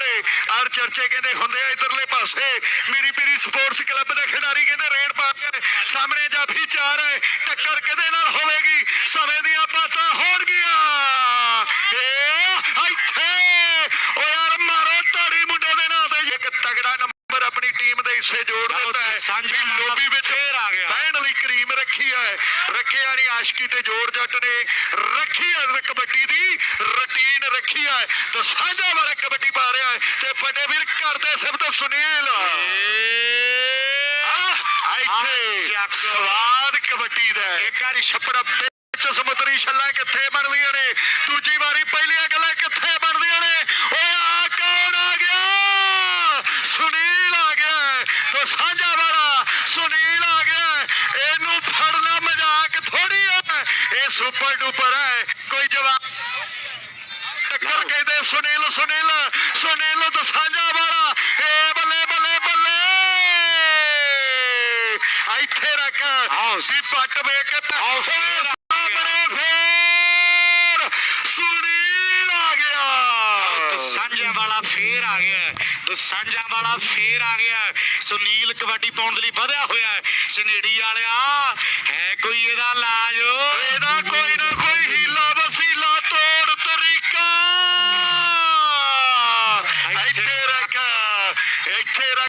ਤੇ ਔਰ ਚਰਚੇ ਕਹਿੰਦੇ ਹੁੰਦੇ ਆ ਇਧਰਲੇ ਪਾਸੇ। ਮੇਰੀ ਪੀਰੀ ਸਪੋਰਟਸ ਕਲੱਬ ਦੇ ਖਿਡਾਰੀ ਕਹਿੰਦੇ ਰੇਡ ਪਾ ਕੇ ਸਾਹਮਣੇ ਜਾਫੀ ਚਾਰ ਹੈ। ਟੱਕਰ ਕਿਹਦੇ ਨਾਲ ਹੋਵੇਗੀ? ਸਮੇਂ ਦੀਆਂ ਬਾਤਾਂ ਹੋਣਗੀਆਂ। ਏ ਇੱਥੇ। ਓ ਯਾਰ ਮਾਰੋ ਤਾੜੀ ਮੁੰਡੇ ਦੇ ਨਾਂ ਤੇ। ਇੱਕ ਤਗੜਾ ਨੰਬਰ ਆਪਣੀ ਟੀਮ ਦੇ ਹਿੱਸੇ ਜੋੜ ਦਿੰਦਾ ਹੈ। ਸਾਂਝਾ ਲੋਬੀ ਵਿੱਚ ਫੇਰ ਆ ਗਿਆ। ਬਹਿਣ ਲਈ ਕਰੀਮ ਰੱਖੀ ਹੈ। ਰੱਖਿਆ ਨਹੀਂ ਆਸ਼ਕੀ ਤੇ ਜੋੜ ਜੱਟ ਨੇ। ਰੱਖੀ ਹੈ ਕਬੱਡੀ ਦੀ। ਰੁਟੀਨ ਰੱਖੀ ਹੈ। ਤੇ ਸਾਂਝਾ ਵਾਲਾ ਕਬੱਡੀ ਤੇ ਵੱਡੇ ਵੀਰ ਕਰਦੇ ਸਿਫਤ ਸੁਨੀਲ। ਇੱਥੇ। ਸਵਾਦ ਕਬੱਡੀ ਦਾ। ਇੱਕ ਵਾਰੀ ਛੱਪੜਾ ਵਿੱਚ ਸਮੁੰਦਰੀ ਛੱਲਾਂ ਕਿੱਥੇ ਬਣਦੀਆਂ ਨੇ? ਦੂਜੀ ਵਾਰੀ ਪਹਿਲੀਆਂ ਗੱਲਾਂ ਕਿੱਥੇ ਬਣਦੀਆਂ ਨੇ? ਓਏ ਆ ਕੌਣ ਆ ਗਿਆ? ਸੁਨੀਲ ਆ ਗਿਆ ਤੇ ਸਾਂਝਾ ਵਾਲਾ ਸੁਨੀਲ ਆ ਗਿਆ। ਇਹਨੂੰ ਫੜਨਾ ਮਜ਼ਾਕ ਥੋੜੀ ਹੈ। ਇਹ ਸੁਪਰ ਡੂਪਰ ਹੈ। ਕੋਈ ਜਵਾਬ ਟੱਕਰ ਕਹਿੰਦੇ ਸੁਨੀਲ ਸੁਨੀਲ ਸੁਨੀਲ ਸਾਂਝਾ ਵਾਲਾ ਏ ਬੱਲੇ ਬੱਲੇ ਬੱਲੇ ਇੱਥੇ ਰੱਖ ਸੀ ਪੱਟ ਵੇਖ ਕੇ ਆਓ ਫੇਰ ਆ ਸਾਹਮਣੇ ਫੇਰ ਸੁਨੀਲ ਆ ਗਿਆ ਦਸਾਂਝਾ ਵਾਲਾ ਫੇਰ ਆ ਗਿਆ ਹੈ। ਦਸਾਂਝਾ ਵਾਲਾ ਫੇਰ ਆ ਗਿਆ। ਸੁਨੀਲ ਕਬੱਡੀ ਪਾਉਣ ਦੇ ਲਈ ਵਧਿਆ ਹੋਇਆ ਹੈ। ਸਨੇੜੀ ਵਾਲਿਆ ਹੈ ਕੋਈ ਇਹਦਾ ਲਾਜ ਇਹਦਾ Hey,